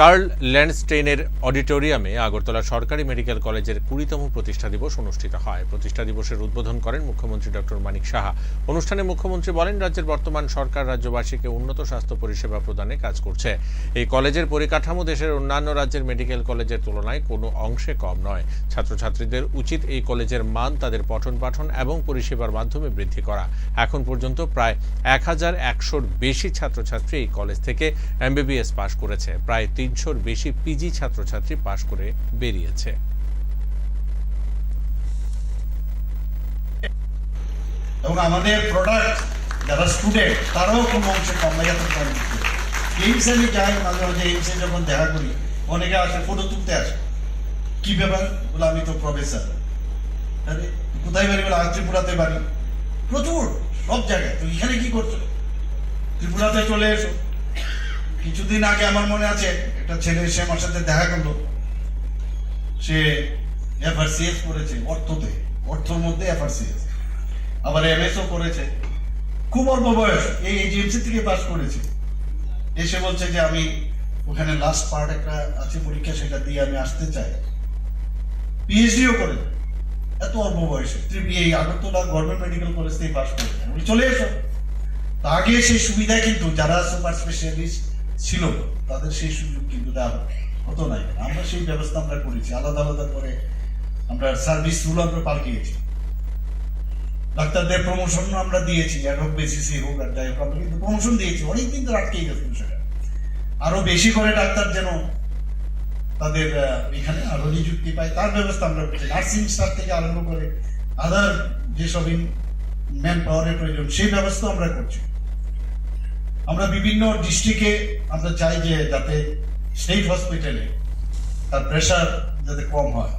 Curl ল্যান্ডস্টেইনের অডিটোরিয়ামে আগরতলা সরকারি medical কলেজের কুড়িতম প্রতিষ্ঠা দিবস অনুষ্ঠিত হয়। প্রতিষ্ঠা দিবসের উদ্বোধন করেন মুখ্যমন্ত্রী ডক্টর মানিক সাহা। অনুষ্ঠানে মুখ্যমন্ত্রী বলেন, রাজ্যের বর্তমান সরকার রাজ্যবাসীকে উন্নত স্বাস্থ্য পরিষেবা প্রদানে কাজ করছে। এই কলেজের পরিকাঠামো দেশের অন্যান্য রাজ্যের মেডিকেল কলেজের তুলনায় কোনো অংশে কম নয়। ছাত্রছাত্রীদের উচিত এই কলেজের মান, তাদের পঠন পাঠন এবং পরিষেবার মাধ্যমে বৃদ্ধি করা। এখন পর্যন্ত প্রায় এক হাজার একশোর বেশি ছাত্রছাত্রী এই কলেজ থেকে এমবিবিএস পাশ করেছে। প্রায় তিনশোর বেশি পিজি ছাত্রছাত্রী পাশ করে বেরিয়েছে। এবং আমাদের প্রোডাক্ট যারা স্টুডেন্ট তারাও কোনো অংশে যাই, মাঝে মাঝে এইমসে যখন দেখা করি, অনেকে আসে ফটো তুলতে আসে। কি ব্যাপার? বলে, আমি তো প্রফেসর কোথায় বাড়ি? বলে ত্রিপুরাতে বাড়ি। প্রচুর, সব জায়গায়। তো এখানে কি করছ? ত্রিপুরাতে চলে এসো। কিছুদিন আগে আমার মনে আছে, একটা ছেলে এসে আমার সাথে দেখা করল। সে এফআরসিএস করেছে, অর্থতে। অর্থর মধ্যে এফআরসিএস আবার এমএসও করেছে। খুব অল্প বয়স, এই এজিএমসি থেকে পাস করেছে। এসে বলছে যে, আমি ওখানে লাস্ট পার্ট একটা আছে পরীক্ষা, সেটা দিয়ে আমি আসতে চাই। পিএইচডিও করে এত অল্প বয়সে। ত্রিপি এই আগরতলা গভর্নমেন্ট মেডিকেল কলেজ থেকে পাস করেছে চলে এসো। আগে সেই সুবিধা কিন্তু যারা সুপার স্পেশালিস্ট ছিল। তাদের সেই সুযোগ কিন্তু দেওয়া হতো নাই। আমরা সেই ব্যবস্থা আমরা করেছি। আলাদা আলাদা করে আমরা সার্ভিস রুল আমরা পাল্টিয়েছি। ডাক্তারদের প্রমোশন আমরা দিয়েছি অ্যাডহক বেসিসে হোক আর যাই হোক, আমরা কিন্তু প্রমোশন দিয়েছি। অনেক দিন ধরে আটকেই গেছে সেটা আরও বেশি করে ডাক্তার যেন তাদের এখানে আরও নিযুক্তি পায়, তার ব্যবস্থা আমরা করছি। নার্সিং স্টাফ থেকে আরম্ভ করে আদার যেসব ম্যান পাওয়ারের প্রয়োজন, সেই ব্যবস্থা আমরা করছি। আমরা বিভিন্ন ডিস্ট্রিক্টে আমরা চাই যে যাতে স্টেট হসপিটালে তার প্রেশার যাতে কম হয়।